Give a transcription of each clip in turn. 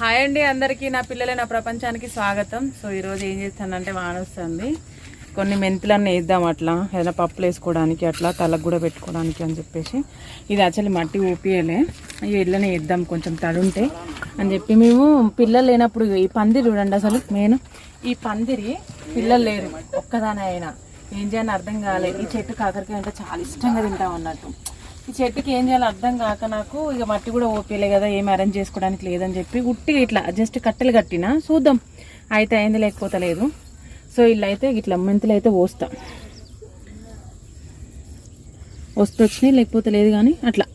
Hi అండి అందరికీ. నా పిల్లలే నా ప్రపంచానికి స్వాగతం. సో ఈరోజు ఏం చేస్తానంటే వాన వస్తుంది. కొన్ని మెంతులన్నీ వేద్దాం అట్లా. ఏదైనా పప్పులు వేసుకోవడానికి అట్లా తలకు కూడా పెట్టుకోవడానికి అని చెప్పేసి. ఇది యాక్చువల్లీ మట్టి ఊపియలే. ఈ ఇళ్ళని వేద్దాం కొంచెం తడుంటే అని చెప్పి. మేము పిల్లలు లేనప్పుడు ఈ పందిరి చూడండి అసలు మెయిన్ ఈ పందిరి పిల్లలు లేరు. ఒక్కదాని అయినా. ఏం చేయాలని అర్థం కాలేదు ఈ చెట్టు కాకరకాయ అంటే చాలా ఇష్టంగా తింటాం అన్నట్టు. ఈ చెట్టుకి ఏం చేయాలో అర్థం కాక నాకు ఇక మట్టి కూడా ఓపీలే కదా ఏం అరేంజ్ చేసుకోవడానికి లేదని చెప్పి ఉట్టిగా ఇట్లా జస్ట్ కట్టెలు కట్టినా చూద్దాం. అయితే అయింది లేకపోతే లేదు. సో ఇల్లు అయితే ఇట్లా మెంతులు అయితే పోస్తా. వస్తొచ్చినాయి లేకపోతే లేదు కానీ అట్లా.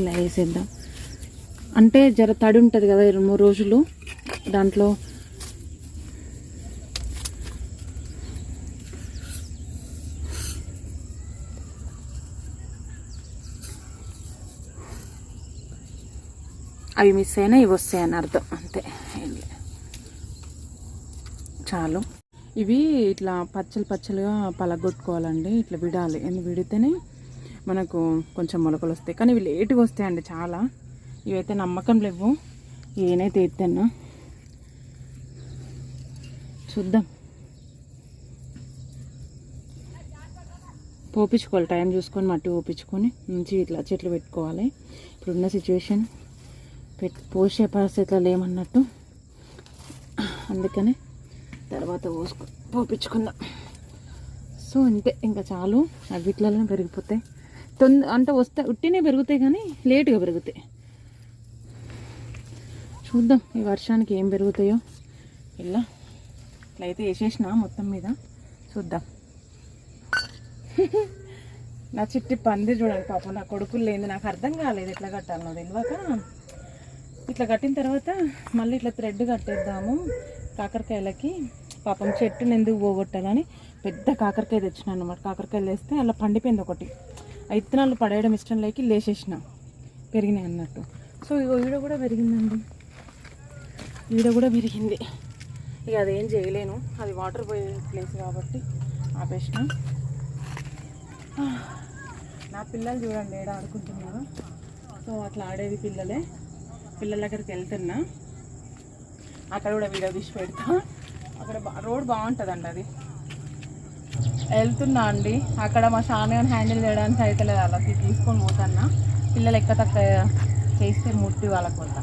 ఇలా వేసేద్దాం. అంటే జర తడి ఉంటుంది కదా ఈ రెండు మూడు రోజులు దాంట్లో. అవి మిస్ అయినా ఇవి వస్తాయని అర్థం. అంతే చాలు. ఇవి ఇట్లా పచ్చలు పచ్చలుగా పలగొట్టుకోవాలండి ఇట్లా విడాలి. ఎందుకు విడితేనే మనకు కొంచెం మొలకలు వస్తాయి. కానీ ఇవి లేటుగా వస్తాయండి చాలా. ఇవైతే నమ్మకం లేవు. ఏనైతే ఎత్తన్నా చూద్దాం. పోపించుకోవాలి టైం చూసుకొని మట్టి పోపించుకొని మంచి ఇట్లా చెట్లు పెట్టుకోవాలి. ఇప్పుడున్న సిచ్యువేషన్ పెట్ పోసే పరిస్థితులు లేమన్నట్టు అందుకనే తర్వాత పోసుకో పోపించుకుందాం సో అంతే ఇంకా చాలు. అవిట్లలో పెరిగిపోతాయి. తొంద అంటే వస్తే ఉట్టినే పెరుగుతాయి కానీ లేటుగా పెరుగుతాయి. చూద్దాం. ఈ వర్షానికి ఏం పెరుగుతాయో. ఇలా. ఇట్లా అయితే వేసేసిన మొత్తం మీద. చూద్దాం. నా చిట్టి పంది చూడండి పాపం. నా కొడుకులు లేని నాకు అర్థం కాలేదు ఎట్లా కట్టాలో తెలియక. ఇట్లా కట్టిన తర్వాత మళ్ళీ ఇట్లా థ్రెడ్ కట్టేద్దాము. కాకరకాయలకి పాపం చెట్టుని ఎందుకు పోగొట్టాలని పెద్ద కాకరకాయ తెచ్చినాను అనమాట కాకరకాయలు వేస్తే అలా పండిపోయింది ఒకటి. ఆ ఇత్తనాలు పడేయడం ఇష్టం లేక లేచేసిన పెరిగినాయి అన్నట్టు. సో ఇగో ఈడ కూడా పెరిగిందండి. ఈడ కూడా విరిగింది. ఇక అదేం చేయలేను. అది వాటర్ పోయే ప్లేస్ కాబట్టి ఆపేసిన. నా పిల్లలు చూడండి ఏడ ఆడుకుంటున్నాను సో అట్లా ఆడేది పిల్లలే. పిల్లల దగ్గరికి వెళ్తున్నా. అక్కడ కూడా వీడియో తీసి పెడతా. అక్కడ రోడ్ బాగుంటుందండి అది. వెళ్తున్నా అండి. అక్కడ మా షానగాని హ్యాండిల్ చేయడానికి అయితే లేదు. అలా తీసుకొని పోతున్నా. పిల్లలు ఎక్క తక్కువ చేస్తే ముట్టి వాళ్ళకు పోతా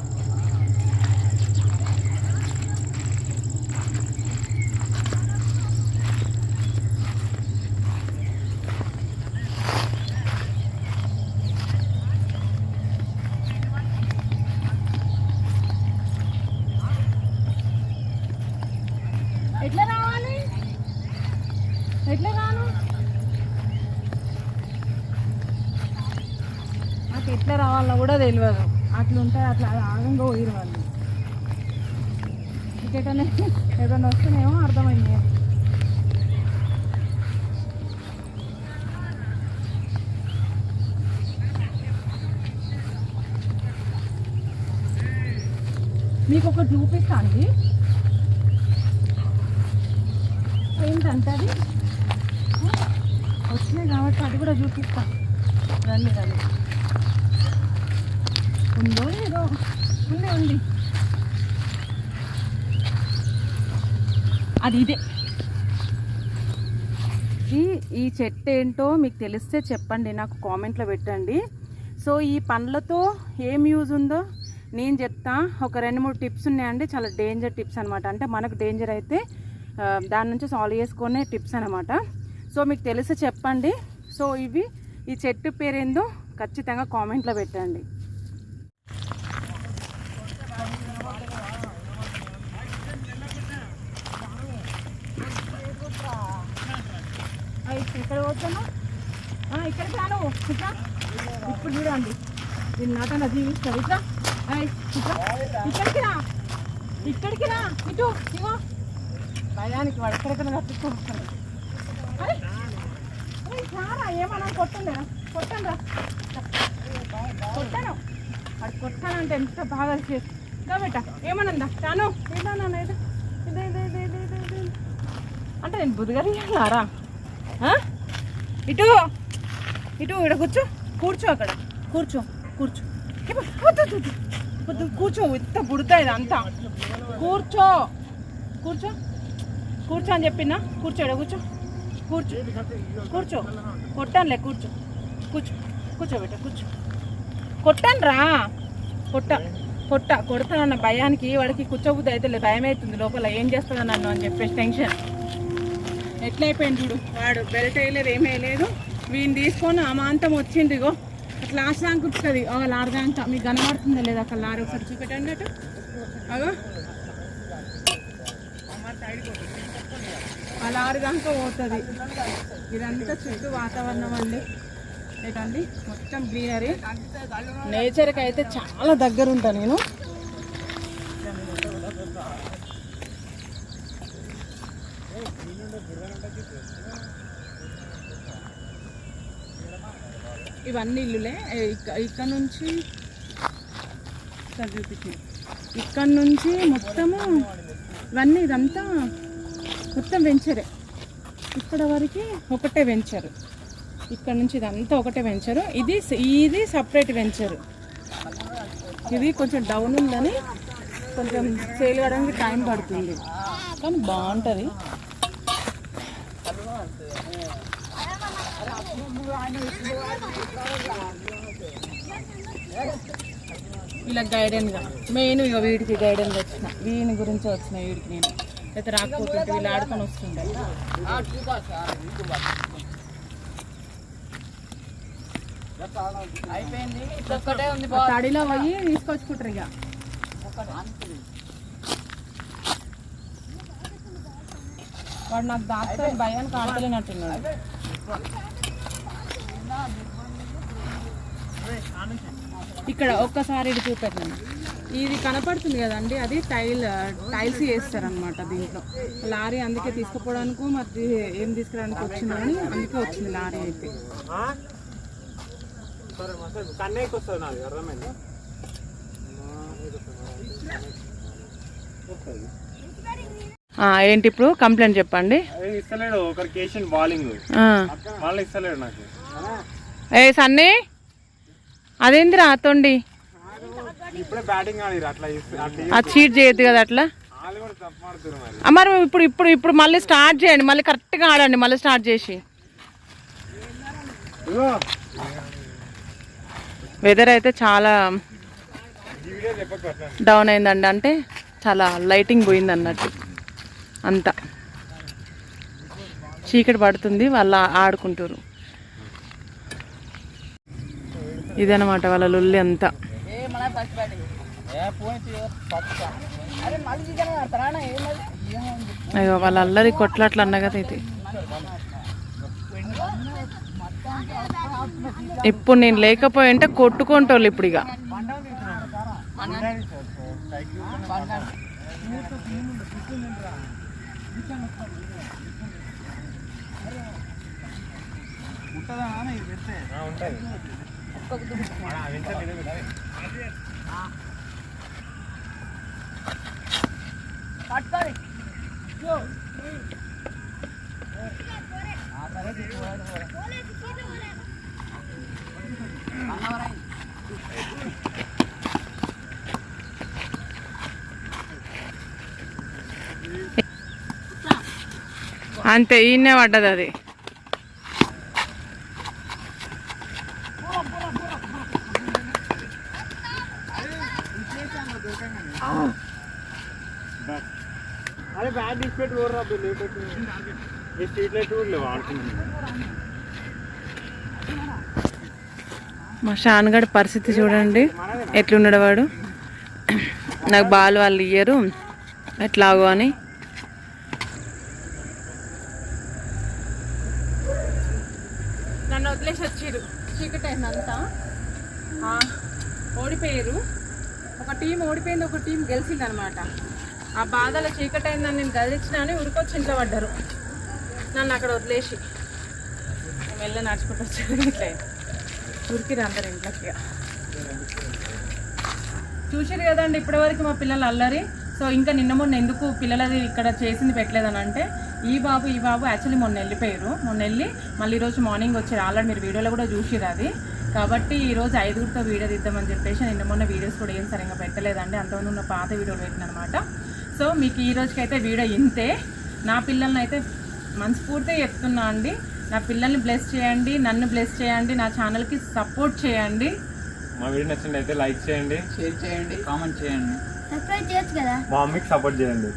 ఎట్లా రావాలి ఎట్లా రాను నాకు ఎట్లా రావాలో కూడా తెలియదు అట్లా ఉంటుంది అట్లా ఆగంగా పోయిరు వాళ్ళు. ఇటనే ఏదైనా వస్తేనేమో అర్థమైంది. మీకు ఒకటి చూపిస్తా అండి ఏంటంటే అది? వచ్చినాయి కాబట్టి అది కూడా చూపిస్తా రండి రండి. ఉందో ఏదో ఉంది ఉంది. అది ఇదే. ఈ ఈ చెట్టు ఏంటో మీకు తెలిస్తే చెప్పండి నాకు కామెంట్లో పెట్టండి. సో ఈ పండ్లతో ఏం యూజ్ ఉందో నేను చెప్తా. ఒక రెండు మూడు టిప్స్ ఉన్నాయండి. చాలా డేంజర్ టిప్స్ అనమాట అంటే మనకు డేంజర్ అయితే దాని నుంచి సాల్వ్ చేసుకునే టిప్స్ అనమాట సో మీకు తెలిసి చెప్పండి. సో ఇవి ఈ చెట్టు పేరేందో ఖచ్చితంగా కామెంట్లో పెట్టండి. ఇక్కడ పోతున్నా ఇక్కడికి రాను. ఇట్లా ఇప్పుడు చూడండి. దీన్ని నాటన జీవిస్తారు ఇట్లా ఇక్కడికి రా. ఇక్కడికి రా. ఇటు ఇగో. భయానికి వాడు ఎక్కడెక్కడ తప్పించుకుంటాడు రా ఏమన్నా కొట్టండి కొట్టండి కొట్టాను అది కొట్టానంటే ఎంత బాగా చేసి బెట్ట ఏమనందా తాను ఏదా ఇదే ఇదే ఇదే ఇదే ఇదే అంటే నేను బుధగరియాలారా ఇటు ఇటు ఇక్కడ కూర్చో కూర్చో అక్కడ కూర్చో కూర్చో ఇప్పు, కూర్చో ఇంత బుడతా అంతా కూర్చో కూర్చో కూర్చో అని చెప్పినా కూర్చో ఇక్కడ కూర్చో? కూర్చో కూర్చో. కొట్టానులే కూర్చో. కూర్చో కూర్చోబెట్ట కూర్చో. కొట్టాను రా. కొట్ట కొట్ట. కొడతానన్న భయానికి వాడికి కూర్చోబుద్ది అయితే భయం అవుతుంది లోపల. ఏం చేస్తుందో నన్ను అని చెప్పేసి టెన్షన్. ఎట్లయిపోయింది చూడు. వాడు బెల్ట్ వేయలేదు ఏం వేయలేదు. వీడిని తీసుకొని అమాంతం వచ్చింది ఇగో. అట్లా లాస్ట్ దాకా ఉంటుంది ఒక లారీ దాకా మీకు కనబడుతుందా లేదా అక్కడ లారీ ఒకసారి చూపెట్టండి అటు. అగో. ఆ ఆరు దాకా పోతుంది. ఇదంతా చుట్టూ వాతావరణం అండి. ఏంటండి? మొత్తం గ్రీనరీ. నేచర్కి అయితే చాలా దగ్గర ఉంటా నేను. ఇవన్నీ ఇల్లులే. ఇక్కడ నుంచి ఇక్కడ ఇక్కడ నుంచి మొత్తము ఇవన్నీ ఇదంతా మొత్తం వెంచరే. ఇక్కడ వరకు ఒకటే వెంచరు. ఇక్కడ నుంచి ఇదంతా ఒకటే వెంచరు. ఇది ఇది సపరేట్ వెంచరు. ఇది కొంచెం డౌన్ ఉందని కొంచెం సేల్ కావడానికి టైం పడుతుంది. కానీ బాగుంటుంది. ఇలా గైడెన్గా మెయిన్ ఇక వీడికి గైడెన్ వచ్చిన వీని గురించి వచ్చిన వీడికి నేను. అయితే రాకపోతుంటే వీళ్ళు ఆడుకొని వస్తుండే. ఆ తడిలో పోయి తీసుకొచ్చుకుంటారు ఇక. వాడు నాకు దాస్తా భయానికి ఆడలేనట్టున్నాడు ఇక్కడ ఒక్కసారి ఇది చూపెట్టాను ఇది కనపడుతుంది కదండి అది టైల్ టైల్స్ వేస్తారనమాట దీంట్లో. లారీ అందుకే తీసుకుపోవడానికి మరి ఏం తీసుకురావడానికి వచ్చిందని అందుకే వచ్చింది లారీ అయితే. ఏంటి ఇప్పుడు? కంప్లైంట్ చెప్పండి. అది ఇస్తలేడు ఒకరికి వేసిన బాలింగ్ ఆ. మళ్ళీ ఇస్తలేడు నాకు. ఏ సన్నీ? అదేందిరా తొండి? ఆ చీట్ చేయొద్దు కదా అట్లా? మరి. ఇప్పుడు ఇప్పుడు ఇప్పుడు మళ్ళీ స్టార్ట్ చేయండి మళ్ళీ కరెక్ట్గా ఆడండి మళ్ళీ స్టార్ట్ చేసి. వెదర్ అయితే చాలా డౌన్ అయిందండి అంటే చాలా లైటింగ్ పోయింది అన్నట్టు. అంతా. చీకటి పడుతుంది వాళ్ళ ఆడుకుంటారు ఇదనమాట వాళ్ళ లొల్లి అంతా. అయ్యో వాళ్ళ అల్లరి కొట్లాట్లు అన్న కదా ఇది ఇప్పుడు నేను లేకపోయి అంటే కొట్టుకుంటోళ్ళు ఇప్పుడు ఇక. ఆ, అంతే ఈయనే పడ్డది అది. అరే బ్యాట్ తీసి పెట్టి ఓర్రా లేపెట్టి ఈ స్ట్రీట్ లైట్ కూడా లేవు ఆడుతుంది మా షాన్గడ్ పరిస్థితి చూడండి. ఎట్లున్నాడు వాడు? నాకు బాల్ వాళ్ళు ఇయ్యరు. ఎట్లాగో అని. నన్ను వదిలేసి వచ్చిర్రు. చీకటి అయిందంతా ఆ, ఓడిపోయారు ఒక టీం ఓడిపోయింది ఒక టీం గెలిచింది అనమాట ఆ బాధలో చీకటి అయిందని నేను గదిలిచ్చినా అని ఉరికొచ్చి ఇంట్లో పడ్డారు. నన్ను అక్కడ వదిలేసి. మేము వెళ్ళి నడుచుకుంటూ వచ్చాను ఇట్లా ఉరికిరు అందరు ఇంట్లోకి ఇక. చూసారు కదండి ఇప్పటివరకు మా పిల్లలు అల్లరి. సో ఇంకా నిన్న మొన్న ఎందుకు పిల్లలది ఇక్కడ చేసింది పెట్టలేదని అంటే ఈ బాబు ఈ బాబు యాక్చువల్లీ మొన్న వెళ్ళిపోయారు. మొన్న వెళ్ళి మళ్ళీ ఈరోజు మార్నింగ్ వచ్చారు ఆల్రెడీ మీరు వీడియోలో కూడా చూసిరు అది. కాబట్టి ఈ రోజు ఐదుగురితో వీడియో తీద్దామని చెప్పేసి నిన్న మొన్న వీడియోస్ కూడా ఏం సరిగ్గా పెట్టలేదండి. అంతకుముందు ఉన్న పాత వీడియోలు పెట్టిన అనమాట సో మీకు ఈ రోజుకైతే వీడియో ఇంతే. నా పిల్లల్ని అయితే మనస్ఫూర్తిగా చెప్తున్నా అండి. నా పిల్లల్ని బ్లెస్ చేయండి నన్ను బ్లెస్ చేయండి నా ఛానల్కి సపోర్ట్ చేయండి. మా వీడియో నచ్చినట్లయితే లైక్ చేయండి. షేర్ చేయండి కామెంట్ చేయండి. సబ్స్క్రైబ్ చేయొచ్చు కదా? మా మమ్మీకి సపోర్ట్ చేయండి.